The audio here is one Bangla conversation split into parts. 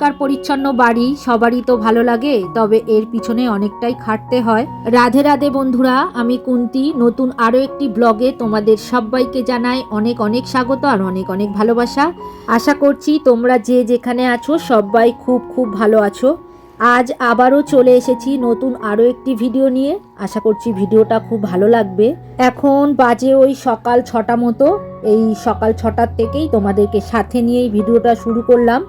পরিষ্কার পরিচ্ছন্ন বাড়ি, সবারই তো ভালো লাগে, তবে এর পিছনে অনেকটাই খাটতে হয়। রাধে রাধে বন্ধুরা, আমি কুন্তি, নতুন আরও একটি ব্লগে তোমাদের সবাইকে জানাই অনেক অনেক স্বাগত আর অনেক অনেক ভালোবাসা। আশা করছি তোমরা যে যেখানে আছো সবাই খুব খুব ভালো আছো। আজ আবারও চলে এসেছি নতুন আরও একটি ভিডিও নিয়ে। আশা করছি ভিডিওটা খুব ভালো লাগবে। এখন বাজে ওই সকাল ছটা মতো। এই সকাল ছটার থেকেই তোমাদেরকে সাথে নিয়েই ভিডিওটা শুরু করলাম।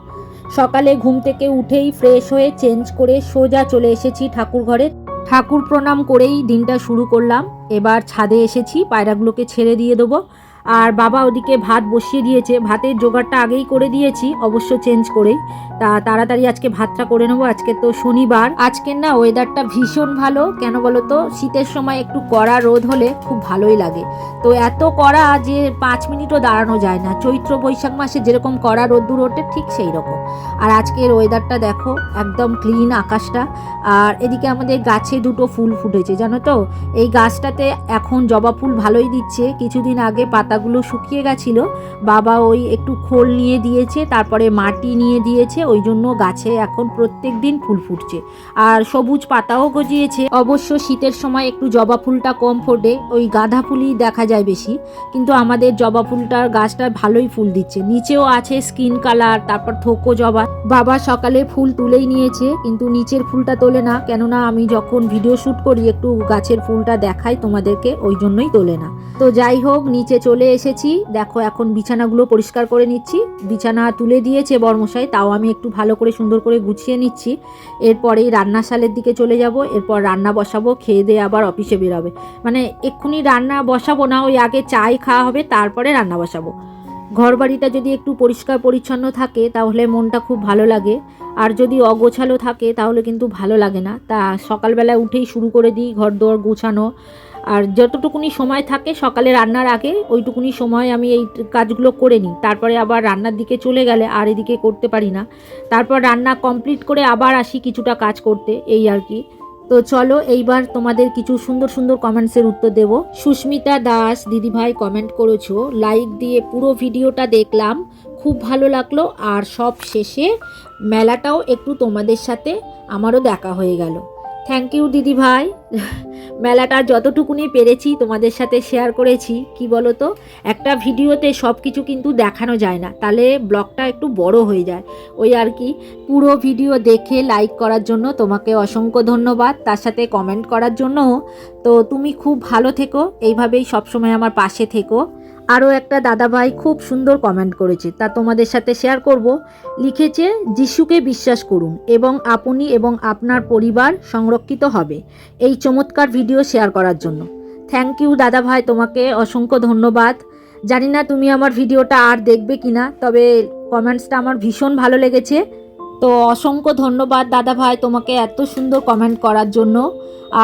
সকালে ঘুম থেকে উঠেই ফ্রেশ হয়ে চেঞ্জ করে সোজা চলে এসেছি ঠাকুর ঘরে। ঠাকুর প্রণাম করেই দিনটা শুরু করলাম। এবার ছাদে এসেছি, পায়রাগুলোকে ছেড়ে দিয়ে দেবো। আর বাবা ওদিকে ভাত বসিয়ে দিয়েছে। ভাতের জোগাড়টা আগেই করে দিয়েছি, অবশ্য চেঞ্জ করেই। তা তাড়াতাড়ি আজকে ভাতটা করে নেব। আজকে তো শনিবার। আজকের না ওয়েদারটা ভীষণ ভালো। কেন বলো তো শীতের সময় একটু কড়া রোদ হলে খুব ভালোই লাগে। তো এত কড়া যে পাঁচ মিনিটও দাঁড়ানো যায় না। চৈত্র বৈশাখ মাসে যেরকম কড়া রোদ্দুর ওঠে, ঠিক সেই রকম। আর আজকের ওয়েদারটা দেখো, একদম ক্লিন আকাশটা। আর এদিকে আমাদের গাছে দুটো ফুল ফুটেছে, জানো তো? এই গাছটাতে এখন জবা ফুল ভালোই দিচ্ছে। কিছুদিন আগে পাতাগুলো শুকিয়ে গেছিল। বাবা ওই একটু খোল নিয়ে দিয়েছে, তারপরে মাটি নিয়ে দিয়েছে, ওই জন্য গাছে এখন প্রত্যেক দিন ফুল ফুটছে। আর সবুজ পাতাও গজিয়েছে। অবশ্য শীতের সময় একটু জবা ফুলটা কম ফোটে, ওই গাঁদা ফুলই দেখা যায় বেশি। কিন্তু আমাদের জবা ফুলটার গাছটা ভালোই ফুল দিচ্ছে। নিচেও আছে স্কিন কালার, তারপর থোকো জবা। বাবা সকালে ফুল তুলেই নিয়েছে, কিন্তু নিচের ফুলটা তোলে না। কেননা আমি যখন ভিডিও শ্যুট করি, একটু গাছের ফুলটা দেখাই তোমাদেরকে, ওই জন্যই তোলে না। তো যাই হোক, নিচে চলে এসেছি। দেখো, এখন বিছানাগুলো পরিষ্কার করে নিচ্ছি। বিছানা তুলে দিয়েছে বর্মশাই, তাও আমি একটু ভালো করে সুন্দর করে গুছিয়ে নিচ্ছি। এরপরেই রান্নাশালের দিকে চলে যাব, এরপর রান্না বসাবো, খেয়ে দিয়ে আবার অফিসে বেরোবে। মানে এক্ষুনি রান্না বসাবো না, ওই আগে চাই খাওয়া হবে, তারপরে রান্না বসাবো। ঘর বাড়িটা যদি একটু পরিষ্কার পরিচ্ছন্ন থাকে, তাহলে মনটা খুব ভালো লাগে। আর যদি অগোছালো থাকে, তাহলে কিন্তু ভালো লাগে না। তা সকালবেলা উঠেই শুরু করে দিই ঘর দোর গোছানো। আর যতটুকুনি সময় থাকে সকালে রান্নার আগে, ওইটুকুনি সময় আমি এই কাজগুলো করে নিই। তারপরে আবার রান্নার দিকে চলে গেলে আর এদিকে করতে পারি না। তারপর রান্না কমপ্লিট করে আবার আসি কিছুটা কাজ করতে, এই আর কি। তো চলো, এইবার তোমাদের কিছু সুন্দর সুন্দর কমেন্টসের উত্তর দেব। সুস্মিতা দাস দিদিভাই কমেন্ট করেছ লাইক দিয়ে পুরো ভিডিওটা দেখলাম, খুব ভালো লাগল। আর সব শেষে মেলাটাও একটু তোমাদের সাথে আমারও দেখা হয়ে গেল। থ্যাংক ইউ দিদি ভাই মেলাটা যতটুকুনি পেরেছি তোমাদের সাথে শেয়ার করেছি, কি বলো তো একটা ভিডিওতে সব কিছু কিন্তু দেখানো যায় না, তাহলে ব্লগটা একটু বড় হয়ে যায়। ওই আর কি, পুরো ভিডিও দেখে লাইক করার জন্য তোমাকে অসংখ্য ধন্যবাদ, তার সাথে কমেন্ট করার জন্যও। তো তুমি খুব ভালো থেকো, এইভাবেই সবসময় আমার পাশে থেকো। আরও একটা দাদাভাই খুব সুন্দর কমেন্ট করেছে। তা তোমাদের সাথে শেয়ার করব। লিখেছে, যিশুকে বিশ্বাস করুন এবং আপনি এবং আপনার পরিবার সংরক্ষিত হবে এই চমৎকার ভিডিও শেয়ার করার জন্য। থ্যাংক ইউ দাদাভাই, তোমাকে অসংখ্য ধন্যবাদ। জানি না তুমি আমার ভিডিওটা আর দেখবে কিনা, তবে কমেন্টসটা আমার ভীষণ ভালো লেগেছে। তো অসংখ্য ধন্যবাদ দাদা ভাই তোমাকে এত সুন্দর কমেন্ট করার জন্য।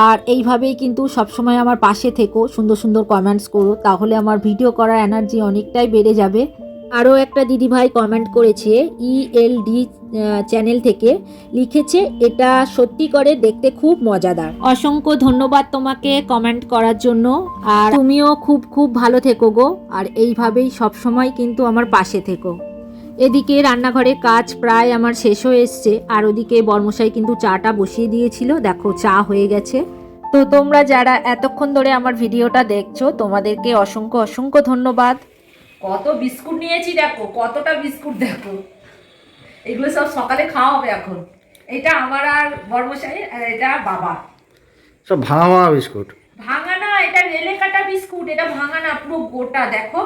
আর এইভাবেই কিন্তু সবসময় আমার পাশে থেকো, সুন্দর সুন্দর কমেন্টস করো, তাহলে আমার ভিডিও করার এনার্জি অনেকটাই বেড়ে যাবে। আরও একটা দিদিভাই কমেন্ট করেছে E ইএলডি চ্যানেল থেকে, লিখেছে, এটা সত্যি করে দেখতে খুব মজাদার। অসংখ্য ধন্যবাদ তোমাকে কমেন্ট করার জন্য। আর তুমিও খুব খুব ভালো থেকো গো, আর এইভাবেই সবসময় কিন্তু আমার পাশে থেকো। এদিকে রান্নাঘরে কাজ প্রায় আমার শেষ হয়ে এসছে আর ওদিকে বর্মশাই কিন্তু চাটা বসিয়ে দিয়েছিল। দেখো চা হয়ে গেছে। তো তোমরা যারা এতক্ষণ ধরে আমার ভিডিওটা দেখছ তোমাদেরকে অসংখ্য অসংখ্য ধন্যবাদ। কত বিস্কুট নিয়েছি দেখো কতটা বিস্কুট দেখো। এগুলো সব সকালে খাওয়া হবে এখন। এটা আমার আর বর্মশাই আর এটা বাবা সব ভাঙা ভাঙা বিস্কুট? ভাঙা না এটা রেলে কাটা বিস্কুট এটা ভাঙা না পুরো গোটা দেখো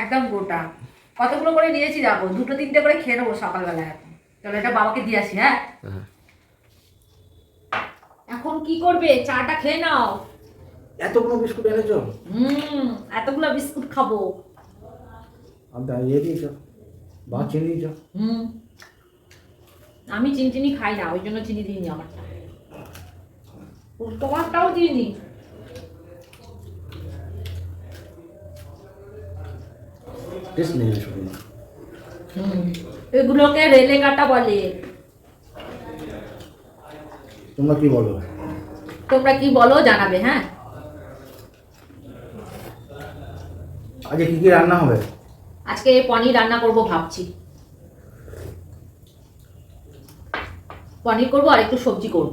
একদম গোটা। কতগুলো করে নিয়েছি দেখো দুটো তিনটে করে খেয়ে নেব সকালবেলা এখন। চলো এটা বাবাকে দিয়ে আসি হ্যাঁ? হ্যাঁ। এখন কি করবে? চাটা খেয়ে নাও। এতগুলো বিস্কুট এনেছো? হুম এতগুলো বিস্কুট খাব। আমি ইয়ে দিয়েছ? বা চিনি দিয়েছ? হুম। আমি চিনি চিনি খাই না ওই জন্য চিনি দিইনি আমারটা। তোমারটাও দিইনি। টেস্ট নেই বিস্কুট এগুলোকে রেলে কাটা বলে। তোমরা কি বলো? তোমরা কি বলো জানাবে হ্যাঁ? আজকে কি কি রান্না হবে? আজকে পনির রান্না করব ভাবছি। পনির করব আর একটু সবজি করব।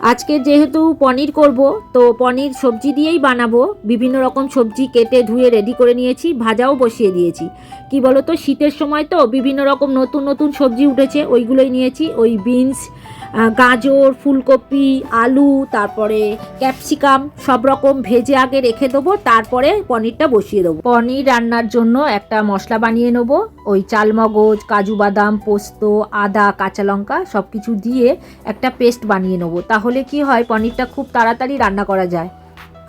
আজকে যেহেতু পনির করব, তো পনির সবজি দিয়েই বানাবো। বিভিন্ন রকম সবজি কেটে ধুয়ে রেডি করে নিয়েছি, ভাজাও বসিয়ে দিয়েছি। কি বলো তো শীতের সময় তো বিভিন্ন রকম নতুন নতুন সবজি উঠেছে, ওইগুলোই নিয়েছি, ওই বিনস গাজর, ফুলকপি, আলু, তারপরে ক্যাপসিকাম, সব রকম ভেজে আগে রেখে দেবো, তারপরে পনিরটা বসিয়ে দেবো। পনির রান্নার জন্য একটা মশলা বানিয়ে নেব। ওই চালমগজ, কাজু বাদাম, পোস্ত, আদা, কাঁচা লঙ্কা সব কিছু দিয়ে একটা পেস্ট বানিয়ে নেব। তাহলে কি হয়, পনিরটা খুব তাড়াতাড়ি রান্না করা যায়।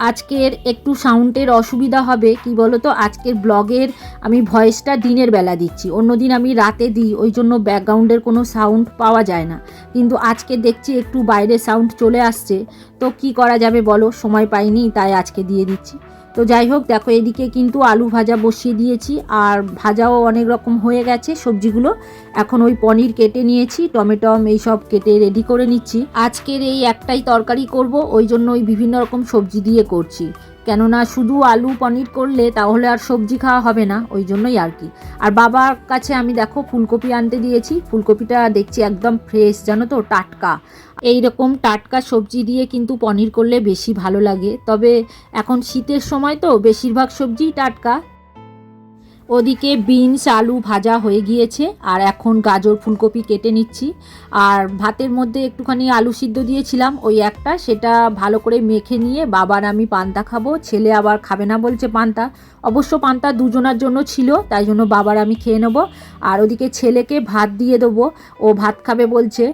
আজকের একটু সাউন্ডের অসুবিধা হবে, কি বলো তো আজকের ব্লগের আমি ভয়েসটা দিনের বেলা দিচ্ছি। অন্যদিন আমি রাতে দিই, ওই জন্য ব্যাকগ্রাউন্ডের কোনো সাউন্ড পাওয়া যায় না। কিন্তু আজকে দেখছি একটু বাইরে সাউন্ড চলে আসছে। তো কি করা যাবে বলো? সময় পাইনি, তাই আজকে দিয়ে দিচ্ছি। তো যাই হোক, দেখো এদিকে কিন্তু আলু ভাজা বসিয়ে দিয়েছি, আর ভাজাও অনেক রকম হয়ে গেছে সবজিগুলো। এখন ওই পনির কেটে নিয়েছি টমেটম এইসব কেটে রেডি করে নিচ্ছি। আজকের এই একটাই তরকারি করব, ওই জন্য ওই বিভিন্ন রকম সবজি দিয়ে করছি। কেননা শুধু আলু পনির করলে তাহলে আর সবজি খাওয়া হবে না, ওই জন্যই আর কি। আর বাবার কাছে আমি দেখো ফুলকপি আনতে দিয়েছি, ফুলকপিটা দেখছি একদম ফ্রেশ জানো তো, টাটকা। এই রকম টাটকা সবজি দিয়ে কিন্তু পনির করলে বেশি ভালো লাগে। তবে এখন শীতের সময় তো বেশিরভাগ সবজিই টাটকা ওদিকে বিনস আলু ভাজা হয়ে গিয়েছে, আর এখন গাজর ফুলকপি কেটে নিচ্ছি। আর ভাতের মধ্যে একটুখানি আলু সিদ্ধ দিয়েছিলাম, ওই একটা সেটা ভালো করে মেখে নিয়ে বাবার আমি পান্তা খাব। ছেলে আবার খাবে না বলছে পান্তা। অবশ্য পান্তা দুজনার জন্য ছিল, তাই জন্য বাবার আমি খেয়ে নেব। আর ওদিকে ছেলেকে ভাত দিয়ে দেবো, ও ভাত খাবে বলছে।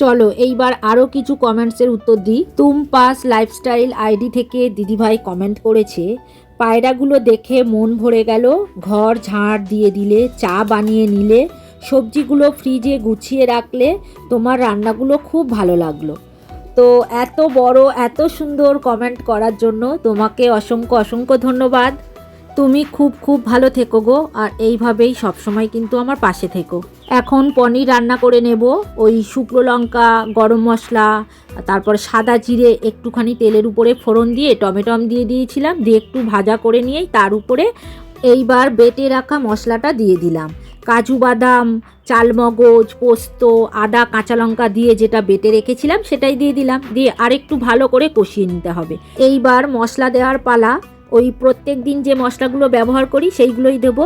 চলো, এইবার আরও কিছু কমেন্টসের উত্তর দিই। তুম পাস লাইফস্টাইল আইডি থেকে দিদিভাই কমেন্ট করেছে পায়রাগুলো দেখে মন ভরে গেল। ঘর ঝাড় দিয়ে দিলে, চা বানিয়ে নিলে, সবজিগুলো ফ্রিজে গুছিয়ে রাখলে তোমার রান্নাগুলো খুব ভালো লাগল। তো এত বড়, এত সুন্দর কমেন্ট করার জন্য তোমাকে অসংখ্য অসংখ্য ধন্যবাদ। তুমি খুব খুব ভালো থেকো গো, আর এইভাবেই সবসময় কিন্তু আমার পাশে থেকো। এখন পনির রান্না করে নেব, ওই শুকনো লঙ্কা, গরম মশলা, তারপর সাদা জিরে, একটুখানি তেলের উপরে ফোড়ন দিয়ে টমেটম দিয়ে দিয়েছিলাম, দিয়ে একটু ভাজা করে নিয়েই তার উপরে এইবার বেটে রাখা মশলাটা দিয়ে দিলাম। কাজু বাদাম চালমগজ পোস্ত, আদা, কাঁচা লঙ্কা দিয়ে যেটা বেটে রেখেছিলাম সেটাই দিয়ে দিলাম। দিয়ে আরেকটু ভালো করে কষিয়ে নিতে হবে। এইবার মশলা দেওয়ার পালা ওই প্রত্যেক দিন যে মশলাগুলো ব্যবহার করি, সেইগুলোই দেবো।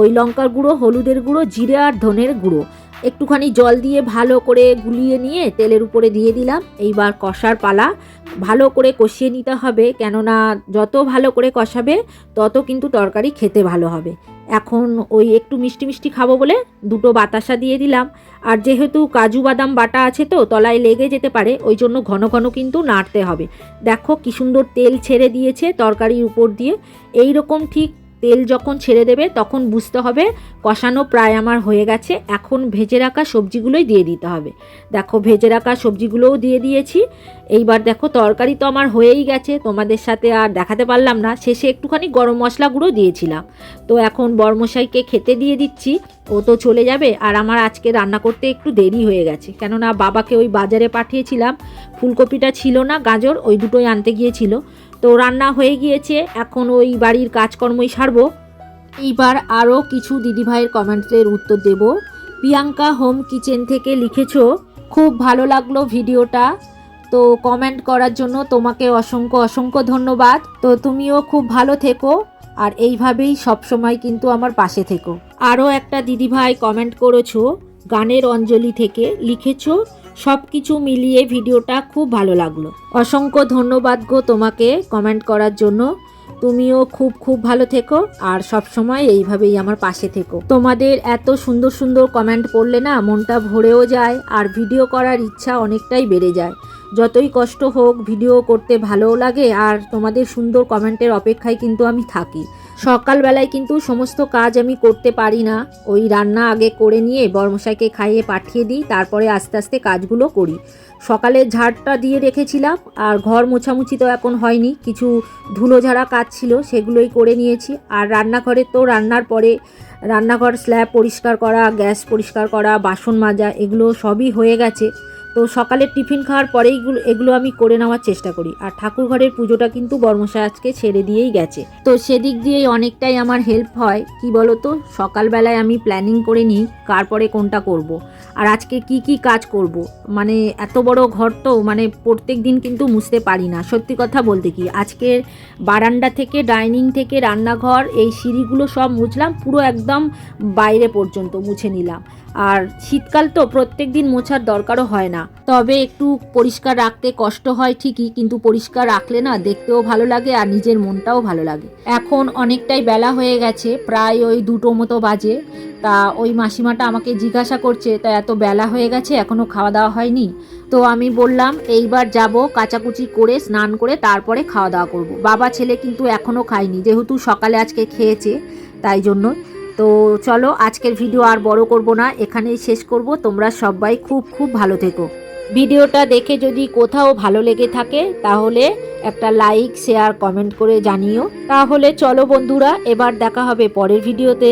ওই লঙ্কার গুঁড়ো, হলুদের গুঁড়ো, জিরে আর ধনের গুঁড়ো। একটুখানি জল দিয়ে ভালো করে গুলিয়ে নিয়ে তেলের উপরে দিয়ে দিলাম। এইবার কষার পালা। ভালো করে কষিয়ে নিতে হবে, কেননা যত ভালো করে কষাবে, তত কিন্তু তরকারি খেতে ভালো হবে। এখন ওই একটু মিষ্টি মিষ্টি খাব বলে দুটো বাতাসা দিয়ে দিলাম। আর যেহেতু কাজু বাদাম বাটা আছে তো, তলায় লেগে যেতে পারে, ওই জন্য ঘন ঘন কিন্তু নাড়তে হবে। দেখো কি সুন্দর তেল ছেড়ে দিয়েছে তরকারির উপর দিয়ে। এই রকম ঠিক তেল যখন ছেড়ে দেবে, তখন বুঝতে হবে কষানো প্রায় আমার হয়ে গেছে। এখন ভেজে রাখা সবজিগুলোই দিয়ে দিতে হবে। দেখো, ভেজে রাখা সবজিগুলোও দিয়ে দিয়েছি। এইবার দেখো, তরকারি তো আমার হয়েই গেছে, তোমাদের সাথে আর দেখাতে পারলাম না। শেষে একটুখানি গরম মশলা গুঁড়ো দিয়েছিলাম। তো এখন বরমশাইকে খেতে দিয়ে দিচ্ছি। ও তো চলে যাবে, আর আমার আজকে রান্না করতে একটু দেরি হয়ে গেছে। কেননা বাবাকে ওই বাজারে পাঠিয়েছিলাম। ফুলকপিটা ছিল না, গাজর, ওই দুটোই আনতে গিয়েছিল। তো রান্না হয়ে গিয়েছে, এখন ওই বাড়ির কাজকর্মই সারবো। এইবার আরও কিছু দিদিভাইয়ের কমেন্টের উত্তর দেব। প্রিয়াঙ্কা হোম কিচেন থেকে লিখেছো, খুব ভালো লাগল ভিডিওটা। তো কমেন্ট করার জন্য তোমাকে অসংখ্য অসংখ্য ধন্যবাদ। তো তুমিও খুব ভালো থেকো, আর এইভাবেই সবসময় কিন্তু আমার পাশে থেকো। আরও একটা দিদিভাই কমেন্ট করেছ, গানের অঞ্জলি থেকে লিখেছো সব কিছু মিলিয়ে ভিডিওটা খুব ভালো লাগল। অসংখ্য ধন্যবাদ গো তোমাকে কমেন্ট করার জন্য। তুমিও খুব খুব ভালো থেকো আর সব সময় এইভাবেই আমার পাশে থেকো। তোমাদের এত সুন্দর সুন্দর কমেন্ট পড়লে না মনটা ভরেও যায় আর ভিডিও করার ইচ্ছা অনেকটাই বেড়ে যায়। যতই কষ্ট হোক, ভিডিও করতে ভালোও লাগে আর তোমাদের সুন্দর কমেন্টের অপেক্ষায় কিন্তু আমি থাকি। সকালবেলায় কিন্তু সমস্ত কাজ আমি করতে পারি না। ওই রান্না আগে করে নিয়ে বর্মশাইকে খাইয়ে পাঠিয়ে দিই, তারপরে আস্তে আস্তে কাজগুলো করি। সকালে ঝাড়টা দিয়ে রেখেছিলাম, আর ঘর মোছামুছি তো এখন হয়নি, কিছু ধুলো ঝাড়া কাজ ছিল, সেগুলোই করে নিয়েছি। আর রান্নাঘরে তো রান্নার পরে রান্নাঘর স্ল্যাব পরিষ্কার করা, গ্যাস পরিষ্কার করা, বাসন মাজা, এগুলো সবই হয়ে গেছে। তো সকালের টিফিন খাওয়ার পরেই এগুলো আমি করে নেওয়ার চেষ্টা করি। আর ঠাকুর ঘরের পুজোটা কিন্তু বর্মশাই আজকে ছেড়ে দিয়েই গেছে। তো সেদিক দিয়েই অনেকটাই আমার হেল্প হয়। কি বলো তো সকালবেলায় আমি প্ল্যানিং করে নিই কার পরে কোনটা করব। আর আজকে কি কি কাজ করব। মানে এত বড় ঘর তো মানে প্রত্যেক দিন কিন্তু মুছতে পারি না। সত্যি কথা বলতে কি, আজকের বারান্দা থেকে ডাইনিং থেকে, রান্নাঘর, এই সিঁড়িগুলো সব মুছলাম, পুরো একদম বাইরে পর্যন্ত মুছে নিলাম। আর শীতকাল তো প্রত্যেক দিন মোছার দরকারও হয় না। তবে একটু পরিষ্কার রাখতে কষ্ট হয় ঠিকই, কিন্তু পরিষ্কার রাখলে না দেখতেও ভালো লাগে আর নিজের মনটাও ভালো লাগে। এখন অনেকটাই বেলা হয়ে গেছে, প্রায় ওই দুটো মতো বাজে। তা ওই মাসিমাটা আমাকে জিজ্ঞাসা করছে, তা এত বেলা হয়ে গেছে এখনও খাওয়া দাওয়া হয়নি? তো আমি বললাম, এইবার যাব, কাচাকুচি করে, স্নান করে তারপরে খাওয়া দাওয়া করব। বাবা ছেলে কিন্তু এখনও খায়নি, যেহেতু সকালে আজকে খেয়েছে, তাই জন্য তো চলো আজকের ভিডিও আর বড় করব না, এখানেই শেষ করব। তোমরা সবাই খুব খুব ভালো থেকো। ভিডিওটা দেখে যদি কোথাও ভালো লেগে থাকে, তাহলে একটা লাইক শেয়ার কমেন্ট করে জানিও। তাহলে চলো বন্ধুরা, এবার দেখা হবে পরের ভিডিওতে